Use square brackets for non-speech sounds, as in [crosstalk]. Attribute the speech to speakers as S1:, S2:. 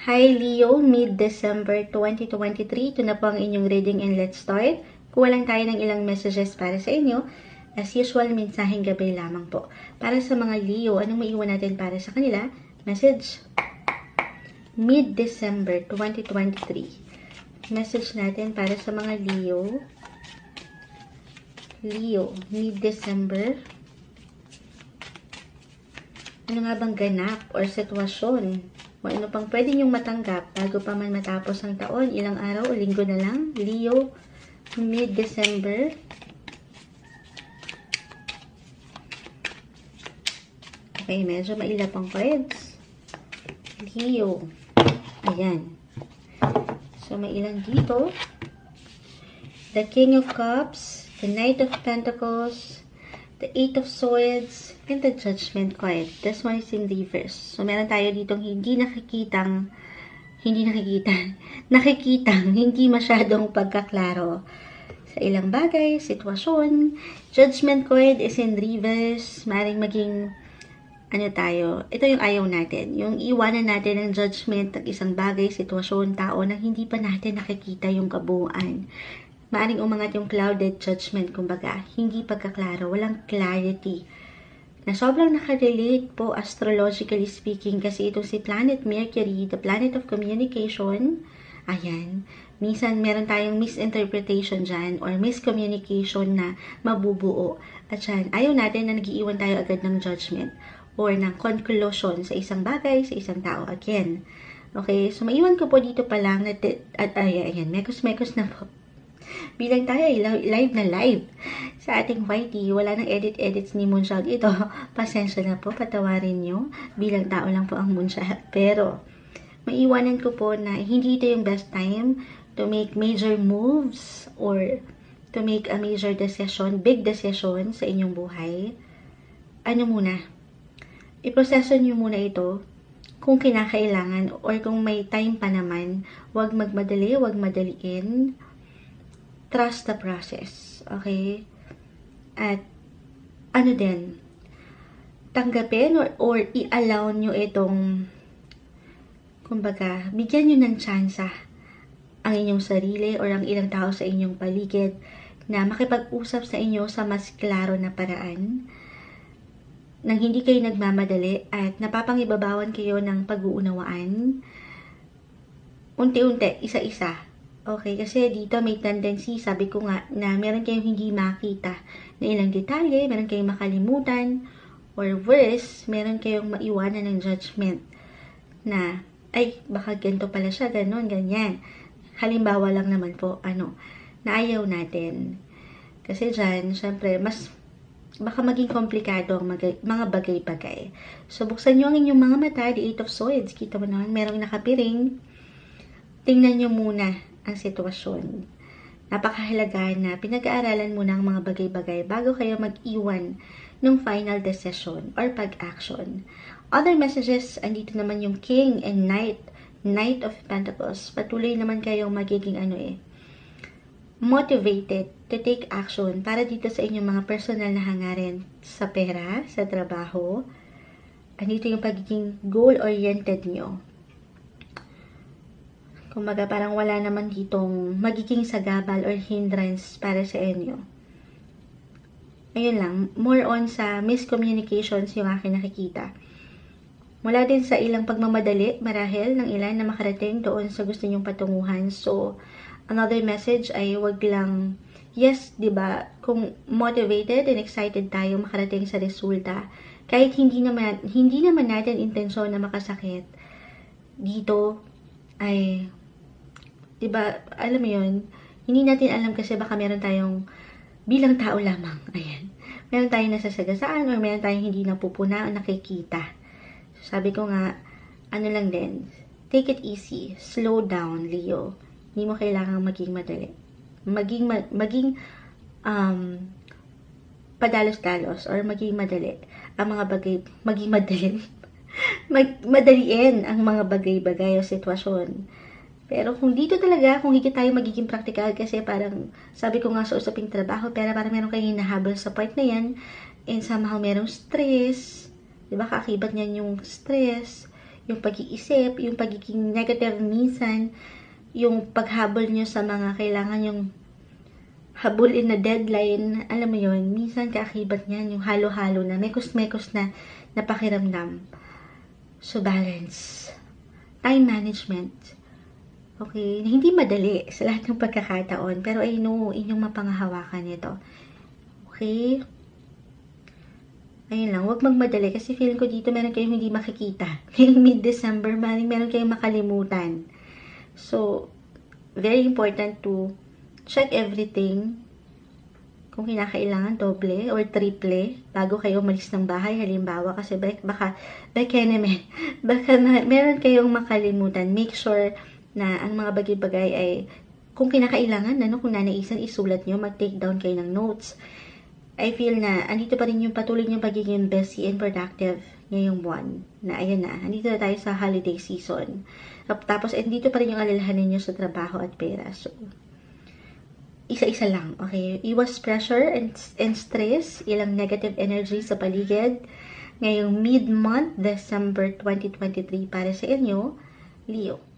S1: Hi Leo, mid-December 2023. Ito na po ang inyong reading and let's start. Kuha lang tayo ng ilang messages para sa inyo. As usual, mensaheng gabi lamang po. Para sa mga Leo, anong maiwan natin para sa kanila? Message. Mid-December 2023. Message natin para sa mga Leo. Leo, mid-December. Ano nga bang ganap or sitwasyon? O ano pang pwede niyong matanggap bago pa man matapos ang taon? Ilang araw o linggo na lang? Leo, mid-December. Okay, medyo mailap ang cards. Leo. Ayan. So, may ilan dito. The King of Cups, the Knight of Pentacles, the Eight of Swords, and the Judgment card. This one is in reverse. So, meron tayo ditong hindi nakikitang, hindi nakikita, [laughs] nakikitang, hindi masyadong pagkaklaro sa ilang bagay, sitwasyon. Judgment card is in reverse. Maring maging, ano tayo, ito yung ayaw natin. Yung iwanan natin ng judgment ng isang bagay, sitwasyon, tao na hindi pa natin nakikita yung kabuuan maaring umangat yung clouded judgment, kumbaga, hindi pagkaklaro, walang clarity. Na sobrang nakarelate po astrologically speaking kasi itong si planet Mercury, the planet of communication, ayan, minsan meron tayong misinterpretation dyan or miscommunication na mabubuo. At yan, ayaw natin na nagiiwan tayo agad ng judgment or ng conclusion sa isang bagay, sa isang tao. Again, okay, so maiwan ko po dito pa lang na, at ay, ayan, mekos-mekos na po bilang tayo ay live na live sa ating YT. Wala nang edit-edits ni Moonshot. Ito, [laughs] pasensya na po, patawarin nyo. Bilang tao lang po ang Moonshot. Pero, maiwanan ko po na hindi ito yung best time to make major moves or to make a major decision, big decision sa inyong buhay. Ano muna? Iproseso nyo muna ito kung kinakailangan or kung may time pa naman, wag magmadali, wag madaliin trust the process. Okay? At ano din, tanggapin or, or i-allow nyo itong kumbaga, bigyan nyo ng tsansa ang inyong sarili or ang ilang tao sa inyong paligid na makipag-usap sa inyo sa mas klaro na paraan nang hindi kayo nagmamadali at napapangibabawan kayo ng pag-uunawaan unti-unti, isa-isa Okay, kasi dito may tendency, sabi ko nga, na meron kayong hindi makita na ilang detalye, meron kayong makalimutan, or worse, meron kayong maiwanan ng judgment na, ay, baka ganito pala siya, ganon, ganyan. Halimbawa lang naman po, ano, na ayaw natin. Kasi dyan, syempre, mas baka maging komplikado ang mga bagay-bagay. So, buksan nyo ang inyong mga mata, the Eight of Swords. Kita mo naman, merong nakapiring. Tingnan nyo muna ang sitwasyon. Napakahalaga na pinag-aaralan muna ang mga bagay-bagay bago kayo mag-iwan ng final decision or pag-action. Other messages, andito naman yung King and Knight, Knight of Pentacles. Patuloy naman kayong magiging ano eh, motivated to take action para dito sa inyong mga personal na hangarin sa pera, sa trabaho. Andito yung pagiging goal-oriented nyo Kumbaga, parang wala naman ditong magiging sagabal or hindrance para sa inyo. Ayun lang, more on sa miscommunications yung akin nakikita. Mula din sa ilang pagmamadali, marahil ng ilan na makarating doon sa gusto nyong patunguhan. So, another message ay wag lang, yes, ba kung motivated and excited tayo makarating sa resulta, kahit hindi naman, hindi naman natin intensyon na makasakit, dito ay 'di ba? Alam mo 'yun, hindi natin alam kasi baka meron tayong bilang tao lamang. Ayan. Meron tayong nasasagasaan or meron tayong hindi napupuna o nakikita. So, sabi ko nga, ano lang din, take it easy, slow down, Leo. Hindi mo kailangang maging madali. Maging, ma- maging, um, padalos-dalos or maging madali. Ang mga bagay, maging madali. [laughs] Mag, madaliin ang mga bagay-bagay o sitwasyon pero kung dito talaga, kung higit tayo magiging practical kasi parang, sabi ko nga sa usaping trabaho, pero parang meron kayong hinahabol sa part na yan, and somehow merong stress, di ba, kaakibat niyan yung stress, yung pag-iisip, yung pagiging negative minsan, yung paghabol nyo sa mga kailangan yung habulin na deadline, alam mo yon minsan kaakibat niyan, yung halo-halo na, mekos-mekos na napakiramdam. So, balance. Time management. Okay? Hindi madali sa lahat ng pagkakataon, pero I know, inyong mapangahawakan ito. Okay? Ayun lang, huwag magmadali kasi feeling ko dito meron kayong hindi makikita. [laughs] Ngayong mid-December, maring meron kayong makalimutan. So, very important to check everything. Kung kinakailangan, doble or triple bago kayo umalis ng bahay. Halimbawa, kasi baka, baka, [laughs] baka baka meron kayong makalimutan. Make sure na ang mga bagay-bagay ay kung kinakailangan, ano, kung nanaisan, isulat nyo, mag-take down kayo ng notes. I feel na andito pa rin yung patuloy yung pagiging busy and productive ngayong buwan. Na ayun na, andito na tayo sa holiday season. Tapos, andito pa rin yung alalahanin nyo sa trabaho at pera. So, isa-isa lang, okay? Iwas pressure and, and stress, ilang negative energy sa paligid. Ngayong mid-month, December 2023, para sa inyo, Leo.